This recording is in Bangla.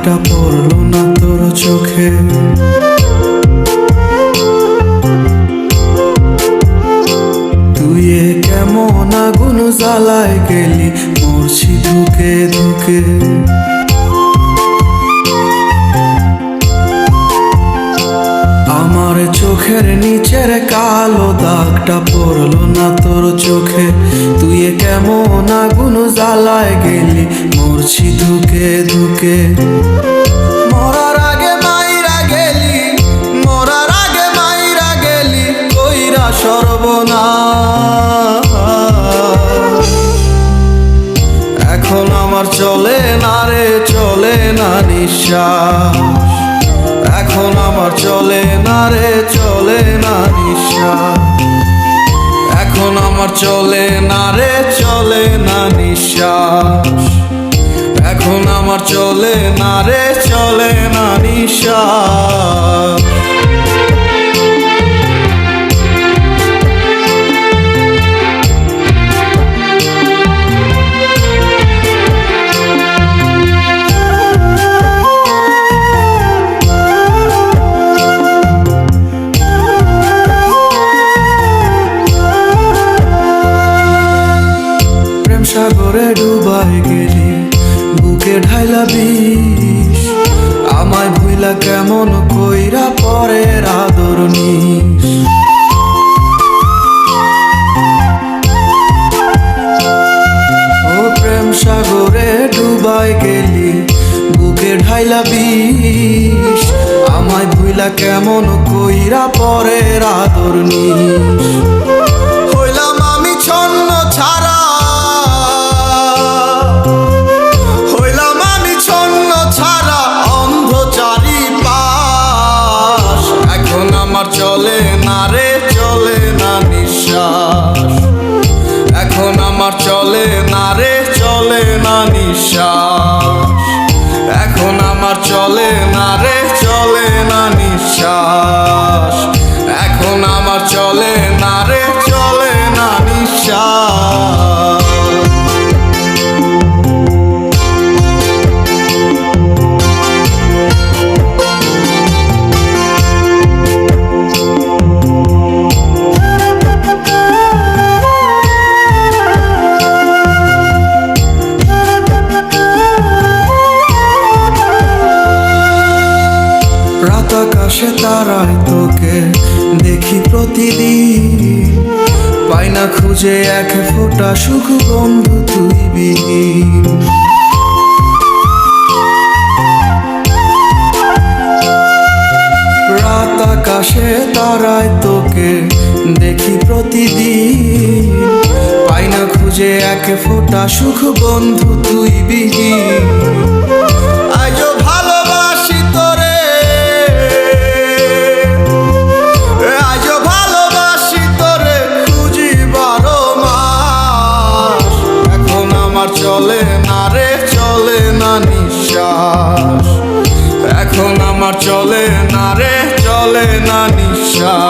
ঝাপটা পড়ল না তোর চোখে? তুই কেমন আগুন জ্বালায় গেলি মরছি ধুকে ধুকে আমার চোখের নিচের কালো দাগটা পড়ল না তোর চোখে? তুই কেমন আগুন জ্বালায় গেলি মরছি ধুকে ধুকে মরার আগে মাইরা গেলি, মরার আগে মাইরা গেলি, কইরা সর্বনাশ। এখন আমার চলে না রে, চলে না নিঃশ্বাস। এখন আমার চলে না রে, চলে না নিঃশ্বাস। এখন আমার চলে না রে, চলে না নিঃশ্বাস। আমার চলে না রে চলে না নিঃশ্বাস বুকে ঢাইলা বিষ। আমায় ভুইলা কেমন কইরা পরের আদর নিস। ও প্রেম সাগরে ডুবাই গেলি, বুকে ঢাইলা বিষ। আমায় ভুইলা কেমন কইরা পরের আদর নিস। আমার চলে না রে, চলে না নিঃশ্বাস। এখন আমার চলে না রে, চলে না নিঃশ্বাস। এখন আমার চলে না রে রাত আকাশে তারায় তোকে দেখি প্রতিদিন। পাই না খুঁজে এক ফোঁটা সুখ বন্ধু তুই বিহীন। রাত আকাশে তারায় তোকে দেখি প্রতিদিন। পাই না খুঁজে এক ফোঁটা সুখ বন্ধু তুই বিহীন। আমার চলে না রে চলে না নিঃশ্বাস